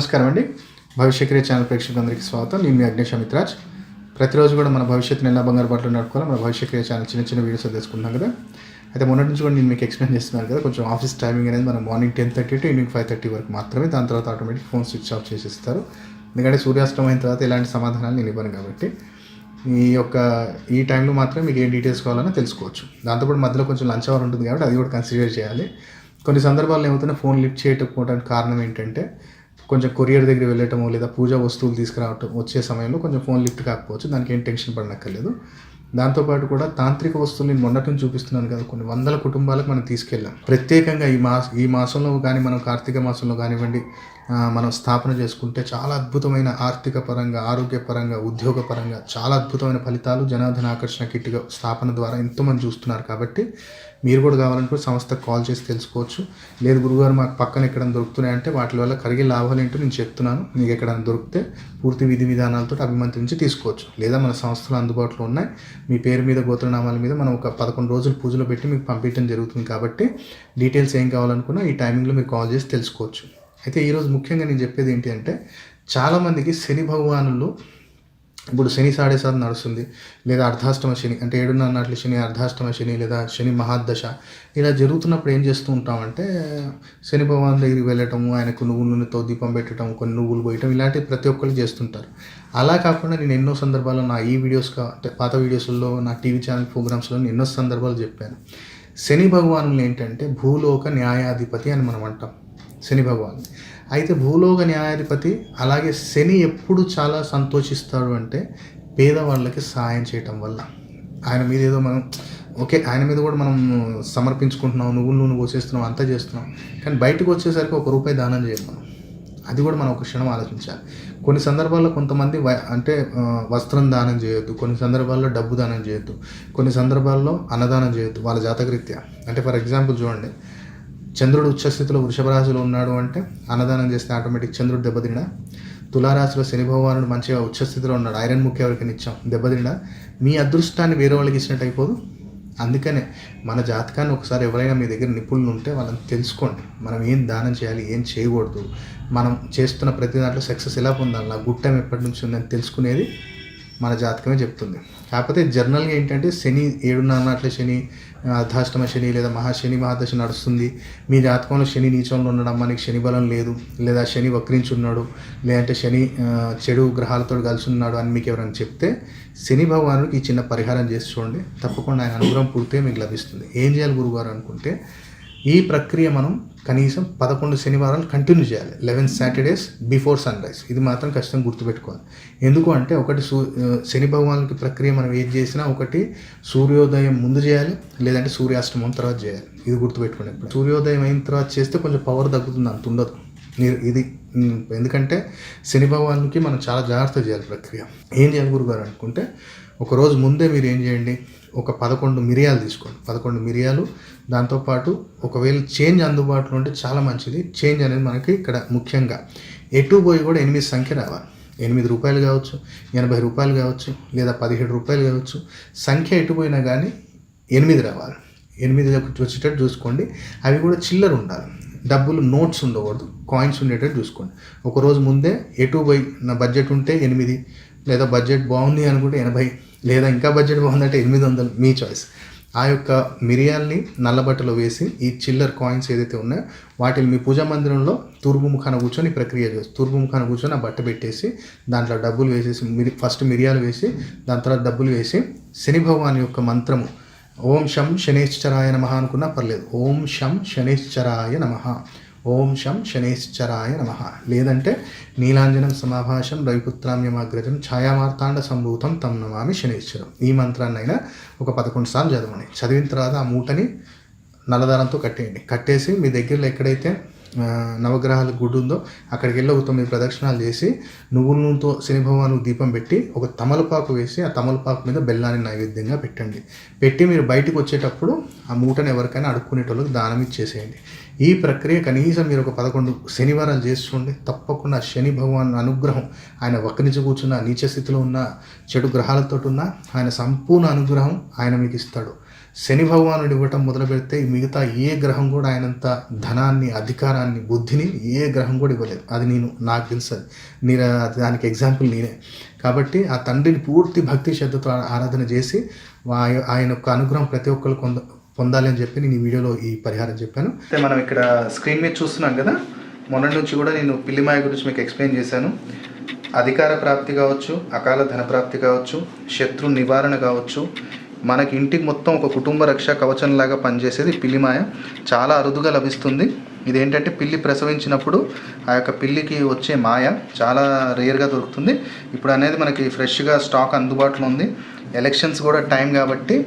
నమస్కారం అండి. భవిష్యక్రియ ఛానల్ ప్రేక్షకులందరికీ స్వాగతం. నేను మీ అగ్నేష్ అమిత్రాజ్. ప్రతిరోజు కూడా మన భవిష్యత్తుని ఎలా బంగారు బాటలు నడుపుకోవాలి మన భవిష్యక్రియ ఛానల్ చిన్న చిన్న వీడియోస్ తెలుసుకుంటాం కదా. అయితే మొన్నటి నుంచి కూడా నేను మీకు ఎక్స్ప్లెయిన్ చేస్తున్నాను కదా కొంచెం ఆఫీస్ టైమింగ్ అనేది మనం morning ten thirty to evening five thirty వరకు మాత్రమే. దాని తర్వాత ఆటోమేటిక్ ఫోన్ స్విచ్ ఆఫ్ చేసిస్తారు. ఎందుకంటే సూర్యాస్తం అయిన తర్వాత ఎలాంటి సమాధానాలు నేను ఇవ్వను కాబట్టి. ఈ యొక్క ఈ టైంలో మాత్రం మీకు ఏం డీటెయిల్స్ కావాలన్నా తెలుసుకోవచ్చు. దాంతోపాటు మధ్యలో కొంచెం లంచ్ అవర్ ఉంటుంది కాబట్టి అది కూడా కన్సిడర్ చేయాలి. కొన్ని సందర్భాల్లో ఏమవుతుందో ఫోన్ లిఫ్ట్ చేయకపోవడానికి కారణం ఏంటంటే కొంచెం కొరియర్ దగ్గర వెళ్ళటము లేదా పూజా వస్తువులు తీసుకురావటం వచ్చే సమయంలో కొంచెం ఫోన్ లిఫ్ట్ కాకపోవచ్చు దానికి ఏం టెన్షన్ పడనక్కర్లేదు. దాంతోపాటు కూడా తాంత్రిక వస్తువులు నేను మొన్నటి నుంచి చూపిస్తున్నాను కదా కొన్ని వందల కుటుంబాలకు మనం తీసుకెళ్ళాం. ప్రత్యేకంగా ఈ మాస ఈ మాసంలో కానీ మనం కార్తీక మాసంలో కానివ్వండి మనం స్థాపన చేసుకుంటే చాలా అద్భుతమైన ఆర్థిక పరంగా ఆరోగ్యపరంగా ఉద్యోగపరంగా చాలా అద్భుతమైన ఫలితాలు జనార్దన ఆకర్షణ కిట్గా స్థాపన ద్వారా ఎంతోమంది చూస్తున్నారు కాబట్టి మీరు కూడా కావాలనుకుంటే సంస్థకు కాల్ చేసి తెలుసుకోవచ్చు. లేదు గురుగారు మాకు పక్కన ఎక్కడైనా దొరుకుతున్నాయంటే వాటి వల్ల కలిగే లాభాలు ఏంటో నేను చెప్తున్నాను. మీకు ఎక్కడైనా దొరికితే పూర్తి విధి విధానాలతో అభిమంత్రించి తీసుకోవచ్చు. లేదా మన సంస్థలు అందుబాటులో ఉన్నాయి. మీ పేరు మీద గోత్రనామాల మీద మనం ఒక పదకొండు రోజులు పూజలు పెట్టి మీకు పంపించడం జరుగుతుంది కాబట్టి డీటెయిల్స్ ఏం కావాలనుకున్నా ఈ టైమింగ్లో మీరు కాల్ చేసి తెలుసుకోవచ్చు. అయితే ఈరోజు ముఖ్యంగా నేను చెప్పేది ఏంటి అంటే చాలామందికి శని భగవానులు ఇప్పుడు శని సాడే సార్ నడుస్తుంది లేదా అర్ధాష్టమ శని అంటే ఏడున్నర నాట్ల శని అర్ధాష్టమ శని లేదా శని మహాదశ ఇలా జరుగుతున్నప్పుడు ఏం చేస్తూ ఉంటామంటే శని భగవాన్ దగ్గరికి వెళ్ళటము ఆయనకు నువ్వు నూనెతో దీపం పెట్టడం కొన్ని నువ్వులు పోయటం ఇలాంటివి ప్రతి ఒక్కరు చేస్తుంటారు. అలా కాకుండా నేను ఎన్నో సందర్భాల్లో నా ఈ వీడియోస్ అంటే పాత వీడియోస్లో నా టీవీ ఛానల్ ప్రోగ్రామ్స్లో నేను ఎన్నో సందర్భాలు చెప్పాను. శని భగవానులు ఏంటంటే భూలోక న్యాయాధిపతి అని మనం అంటాం. శని భగవాన్. అయితే భూలోక న్యాయాధిపతి అలాగే శని ఎప్పుడు చాలా సంతోషిస్తాడు అంటే పేదవాళ్ళకి సహాయం చేయటం వల్ల. ఆయన మీద ఏదో మనం ఓకే ఆయన మీద కూడా మనం సమర్పించుకుంటున్నాం నువ్వు నూనె పోసేస్తున్నాం అంతా చేస్తున్నాం. కానీ బయటకు వచ్చేసరికి ఒక రూపాయి దానం చేయం మనం. అది కూడా మనం ఒక క్షణం ఆలోచించాలి. కొన్ని సందర్భాల్లో కొంతమంది అంటే వస్త్రం దానం చేయొద్దు. కొన్ని సందర్భాల్లో డబ్బు దానం చేయొద్దు. కొన్ని సందర్భాల్లో అన్నదానం చేయొద్దు. వాళ్ళ జాతకరీత్యా. అంటే ఫర్ ఎగ్జాంపుల్ చూడండి. చంద్రుడు ఉచ్చస్థితిలో వృషభ రాశిలో ఉన్నాడు అంటే అన్నదానం చేస్తే ఆటోమేటిక్ చంద్రుడు దెబ్బతినడా తులారాశిలో శని భగవానుడు మంచిగా ఉచ్చస్థితిలో ఉన్నాడు. ఐరన్ ముఖ్య ఎవరికి నిత్యం దెబ్బతినడా మీ అదృష్టాన్ని వేరే వాళ్ళకి ఇచ్చినట్టు అయిపోదు. అందుకనే మన జాతకాన్ని ఒకసారి ఎవరైనా మీ దగ్గర నిపుణులు ఉంటే వాళ్ళని తెలుసుకోండి. మనం ఏం దానం చేయాలి? ఏం చేయకూడదు? మనం చేస్తున్న ప్రతి దాంట్లో సక్సెస్ ఎలా పొందాలి నా గుట్టం ఎప్పటి నుంచి ఉందని తెలుసుకునేది మన జాతకమే చెప్తుంది. కాకపోతే జర్నల్గా ఏంటంటే శని ఏడున్నర నాట్ల శని అర్ధాష్టమ శని లేదా మహాశని మహాదశ నడుస్తుంది. మీ జాతకంలో శని నీచంలో ఉండడం మనకి శని బలం లేదు. లేదా శని వక్రించి ఉన్నాడు లేదంటే శని చెడు గ్రహాలతో కలిసి ఉన్నాడు అని మీకు ఎవరైనా చెప్తే శని భగవానుడికి ఈ చిన్న పరిహారం చేసి చూడండి. తప్పకుండా ఆయన అనుగ్రహం పూర్తిగా మీకు లభిస్తుంది. ఏం చేయాలి గురుగారు అనుకుంటే ఈ ప్రక్రియ మనం కనీసం పదకొండు శనివారాలు కంటిన్యూ చేయాలి. Eleven Saturdays before sunrise ఇది మాత్రం ఖచ్చితంగా గుర్తుపెట్టుకోవాలి. ఎందుకు అంటే ఒకటి సూ శని భగవానుకి ప్రక్రియ మనం ఏది చేసినా ఒకటి సూర్యోదయం ముందు చేయాలి లేదంటే సూర్యాస్తమం తర్వాత చేయాలి. ఇది గుర్తుపెట్టుకోండి ఇప్పుడు సూర్యోదయం అయిన తర్వాత చేస్తే కొంచెం పవర్ తగ్గుతుంది అంత ఉండదు. మీరు ఇది ఎందుకంటే శని భగవానుకి మనం చాలా జాగ్రత్త చేయాలి ప్రక్రియ. ఏం చేయాలి గురుగారు అనుకుంటే ఒకరోజు ముందే మీరు ఏం చేయండి? ఒక పదకొండు మిరియాలు తీసుకోండి. పదకొండు మిరియాలు. దాంతోపాటు ఒకవేళ చేంజ్ అందుబాటులో ఉంటే చాలా మంచిది. చేంజ్ అనేది మనకి ఇక్కడ ముఖ్యంగా ఎటు పోయి కూడా ఎనిమిది సంఖ్య రావాలి. ఎనిమిది రూపాయలు కావచ్చు ఎనభై రూపాయలు కావచ్చు లేదా పదిహేడు రూపాయలు కావచ్చు. సంఖ్య ఎటు పోయినా కానీ ఎనిమిది రావాలి. ఎనిమిది వచ్చేటట్టు చూసుకోండి. అవి కూడా చిల్లర ఉండాలి. డబ్బులు నోట్స్ ఉండకూడదు. కాయిన్స్ ఉండేటట్టు చూసుకోండి. ఒక రోజు ముందే ఎటు పోయి నా బడ్జెట్ ఉంటే ఎనిమిది లేదా బడ్జెట్ బాగుంది అనుకుంటే ఎనభై లేదా ఇంకా బడ్జెట్ బాగుందంటే ఎనిమిది వందలు మీ చాయిస్ ఆ యొక్క మిరియాల్ని నల్లబట్టలో వేసి ఈ చిల్లర్ కాయిన్స్ ఏదైతే ఉన్నాయో వాటిని మీ పూజా మందిరంలో తూర్పు ముఖాన కూర్చొని ప్రక్రియ చేసి తూర్పు ముఖాన కూర్చొని ఆ బట్ట పెట్టేసి దాంట్లో డబ్బులు వేసేసి మిరి ఫస్ట్ మిరియాలు వేసి దాని తర్వాత డబ్బులు వేసి శని భగవాన్ యొక్క మంత్రము ఓం శం శనేశ్చరాయ నమ అనుకున్నా పర్లేదు. ఓం శం శనేశ్చరాయ నమ. ఓం శం శనేశ్చరాయ నమ. లేదంటే నీలాంజనం సమాభాషం రవిపుత్రామ్యమాగ్రజం ఛాయామార్తాండ సంభూతం తం నమామి శనేశ్వరం. ఈ మంత్రాన్నైనా ఒక పదకొండు సార్లు చదవండి. చదివిన తర్వాత ఆ మూటని నల్లదారంతో కట్టేయండి. కట్టేసి మీ దగ్గరలో ఎక్కడైతే నవగ్రహాల గుడి ఉందో అక్కడికి వెళ్ళి ఒక తొమ్మిది ప్రదక్షిణాలు చేసి నువ్వుల నూనెతో శనిభవాను దీపం పెట్టి ఒక తమలపాకు వేసి ఆ తమలపాకు మీద బెల్లాన్ని నైవేద్యంగా పెట్టండి. పెట్టి మీరు బయటకు వచ్చేటప్పుడు ఆ మూటను ఎవరికైనా అడుక్కునేటోళ్ళకి దానం ఇచ్చేసేయండి. ఈ ప్రక్రియ కనీసం మీరు ఒక పదకొండు శనివారాలు చేసుకోండి తప్పకుండా శని భగవాన్ అనుగ్రహం ఆయన వక్రించి కూర్చున్న నీచ స్థితిలో ఉన్న చెడు గ్రహాలతో ఉన్న ఆయన సంపూర్ణ అనుగ్రహం ఆయన మీకు ఇస్తాడు. శని భగవానుడు ఇవ్వటం మొదలు పెడితే మిగతా ఏ గ్రహం కూడా ఆయనంత ధనాన్ని అధికారాన్ని బుద్ధిని ఏ గ్రహం కూడా ఇవ్వలేదు. అది నేను నాకు తెలుసు అది. నేను దానికి ఎగ్జాంపుల్ నేనే. కాబట్టి ఆ తండ్రిని పూర్తి భక్తి శ్రద్ధతో ఆరాధన చేసి ఆయన యొక్క అనుగ్రహం ప్రతి ఒక్కరు కొంత పొందాలి అని చెప్పి నేను ఈ వీడియోలో ఈ పరిహారం చెప్పాను. అయితే మనం ఇక్కడ స్క్రీన్ మీద చూస్తున్నాం కదా? మొన్నటి నుంచి కూడా నేను పిల్లిమాయ గురించి మీకు ఎక్స్ప్లెయిన్ చేశాను. అధికార ప్రాప్తి కావచ్చు అకాల ధన ప్రాప్తి కావచ్చు శత్రు నివారణ కావచ్చు. మనకి ఇంటికి మొత్తం ఒక కుటుంబ రక్ష కవచంలాగా పనిచేసేది పిల్లిమాయ చాలా అరుదుగా లభిస్తుంది. ఇదేంటంటే పిల్లి ప్రసవించినప్పుడు ఆ యొక్క పిల్లికి వచ్చే మాయ చాలా రేర్గా దొరుకుతుంది. ఇప్పుడు అనేది మనకి ఫ్రెష్గా స్టాక్ అందుబాటులో ఉంది. ఎలక్షన్స్ కూడా టైం కాబట్టి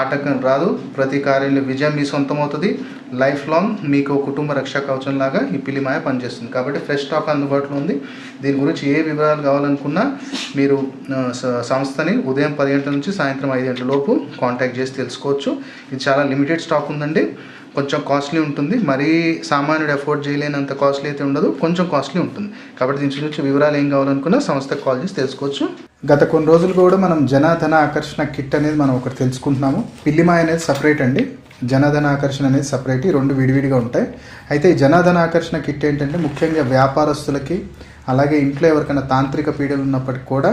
ఆటంకం రాదు. ప్రతి కార్యంలో విజయం మీ సొంతం అవుతుంది లైఫ్ లాంగ్ మీకు కుటుంబ రక్షా కవచం లాగా ఈ పిల్లిమాయ పనిచేస్తుంది. కాబట్టి ఫ్రెష్ స్టాక్ అందుబాటులో ఉంది. దీని గురించి ఏ వివరాలు కావాలనుకున్నా మీరు సంస్థని ఉదయం పది గంటల నుంచి సాయంత్రం ఐదు గంటల లోపు కాంటాక్ట్ చేసి తెలుసుకోవచ్చు. ఇది చాలా లిమిటెడ్ స్టాక్ ఉందండి. కొంచెం కాస్ట్లీ ఉంటుంది. మరీ సామాన్యుడు అఫోర్డ్ చేయలేనంత కాస్ట్లీ అయితే ఉండదు. కొంచెం కాస్ట్లీ ఉంటుంది. కాబట్టి దీని గురించి వివరాలు ఏం కావాలనుకున్నా సంస్థకు కాల్ చేసి తెలుసుకోవచ్చు. గత కొన్ని రోజులు కూడా మనం జనాధన ఆకర్షణ కిట్ అనేది మనం ఒకటి తెలుసుకుంటున్నాము. పిల్లిమాయ అనేది సపరేట్ అండి. జనాధన ఆకర్షణ అనేది సపరేట్ ఈ రెండు విడివిడిగా ఉంటాయి. అయితే ఈ జనాధన ఆకర్షణ కిట్ ఏంటంటే ముఖ్యంగా వ్యాపారస్తులకి అలాగే ఇంట్లో ఎవరికైనా తాంత్రిక పీడలు ఉన్నప్పటికీ కూడా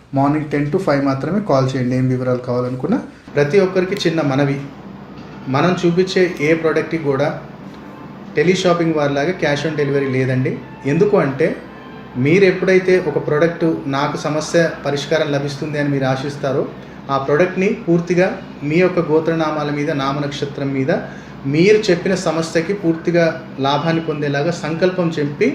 మార్నింగ్ టెన్ టు ఫైవ్ మాత్రమే కాల్ చేయండి ఏం వివరాలు కావాలనుకున్నా. ప్రతి ఒక్కరికి చిన్న మనవి. మనం చూపించే ఏ ప్రోడక్ట్కి కూడా టెలిషాపింగ్ వారిలాగా క్యాష్ ఆన్ డెలివరీ లేదండి. ఎందుకు అంటే మీరు ఎప్పుడైతే ఒక ప్రోడక్ట్ నాకు సమస్య పరిష్కారం లభిస్తుంది అని మీరు ఆశిస్తారో ఆ ప్రోడక్ట్ని పూర్తిగా మీ యొక్క గోత్రనామాల మీద నామ నక్షత్రం మీద మీరు చెప్పిన సమస్యకి పూర్తిగా లాభాన్ని పొందేలాగా సంకల్పం చెప్పి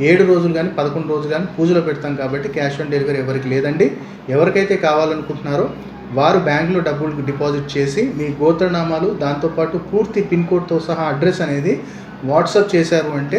ఏడు రోజులు కానీ పదకొండు రోజులు కానీ పూజలో పెడతాం కాబట్టి క్యాష్ ఆన్ డెలివరీ ఎవరికి లేదండి. ఎవరికైతే కావాలనుకుంటున్నారో వారు బ్యాంకులో డబ్బులు డిపాజిట్ చేసి మీ గోత్రనామాలు దాంతోపాటు పూర్తి పిన్ కోడ్తో సహా అడ్రస్ అనేది వాట్సాప్ చేశారు అంటే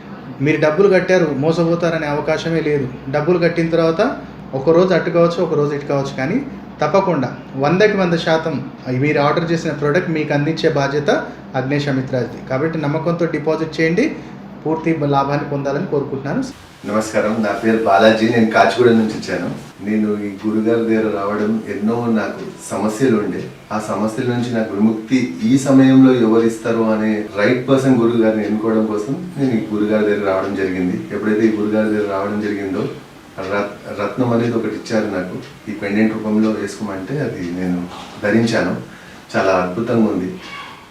మీరు డబ్బులు కట్టారు మోసపోతారనే అవకాశమే లేదు. డబ్బులు కట్టిన తర్వాత ఒక రోజు కావచ్చు ఒక రోజు ఇటు కావచ్చు కానీ తప్పకుండా వందకి వంద శాతం మీరు ఆర్డర్ చేసిన ప్రోడక్ట్ మీకు అందించే బాధ్యత అగ్నేష్ అమిత్రాజ్ది కాబట్టి నమ్మకంతో డిపాజిట్ చేయండి. పూర్తి లాభాన్ని పొందాలని కోరుకుంటున్నాను. నమస్కారం నా పేరు బాలాజీ. నేను కాచిగూడ నుంచి వచ్చాను. నేను ఈ గురుగారి దగ్గర రావడం ఎన్నో నాకు సమస్యలు ఉండే. ఆ సమస్యల నుంచి నాకు విముక్తి ఈ సమయంలో ఎవరు ఇస్తారు అనే రైట్ పర్సన్ గురువు గారిని ఎన్నుకోవడం కోసం నేను ఈ గురుగారి దగ్గర రావడం జరిగింది. ఎప్పుడైతే ఈ గురుగారి దగ్గర రావడం జరిగిందో రత్- రత్నం అనేది ఒకటి ఇచ్చారు నాకు. ఈ పెండెంట్ రూపంలో వేసుకోమంటే అది నేను ధరించాను. చాలా అద్భుతంగా ఉంది.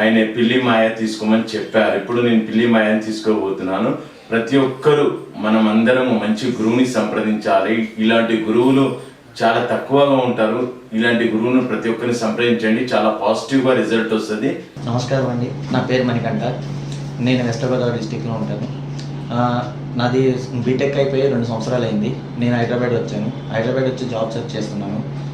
ఆయన పిల్లి మాయ తీసుకోమని చెప్పారు. ఇప్పుడు నేను పిల్లి మాయని తీసుకోబోతున్నాను. ప్రతి ఒక్కరూ మనం మంచి గురువుని సంప్రదించాలి. ఇలాంటి గురువులు చాలా తక్కువగా ఉంటారు. ఇలాంటి గురువును ప్రతి ఒక్కరిని సంప్రదించండి. చాలా పాజిటివ్గా రిజల్ట్ వస్తుంది. నమస్కారం అండి. నా పేరు మణికంఠ. నేను వెస్ట్ గోదావరి డిస్టిక్లో ఉంటాను. నాది బీటెక్ అయిపోయి రెండు సంవత్సరాలు అయింది. నేను హైదరాబాద్ వచ్చాను. హైదరాబాద్ వచ్చి జాబ్ సెర్చ్ చేస్తున్నాను.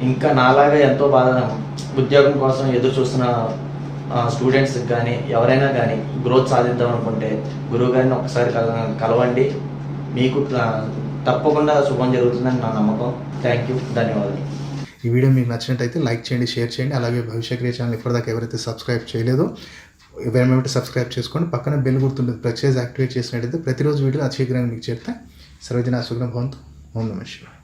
ఇంకా నాలాగా ఎంతో బాధ ఉద్యోగం కోసం ఎదురు చూస్తున్న స్టూడెంట్స్కి కానీ ఎవరైనా కానీ గ్రోత్ సాధిద్దాం అనుకుంటే గురువు గారిని ఒకసారి కల- కలవండి. మీకు తప్పకుండా శుభం జరుగుతుందని నా నమ్మకం. థ్యాంక్ యూ ధన్యవాదాలు. ఈ వీడియో మీకు నచ్చినట్టయితే లైక్ చేయండి షేర్ చేయండి. అలాగే భవిష్యక్రియ ఛానల్ ఇప్పటిదాకా ఎవరైతే సబ్స్క్రైబ్ చేయలేదో ఎవరైనా సబ్స్క్రైబ్ చేసుకోండి పక్కన బెల్ గుర్తుంటుంది ప్రత్యేక యాక్టివేట్ చేసినట్టయితే ప్రతిరోజు వీడియో అతి మీకు చేస్తే సర్వజన సుగ్న భవంతు. ఓం నమ శివాయ.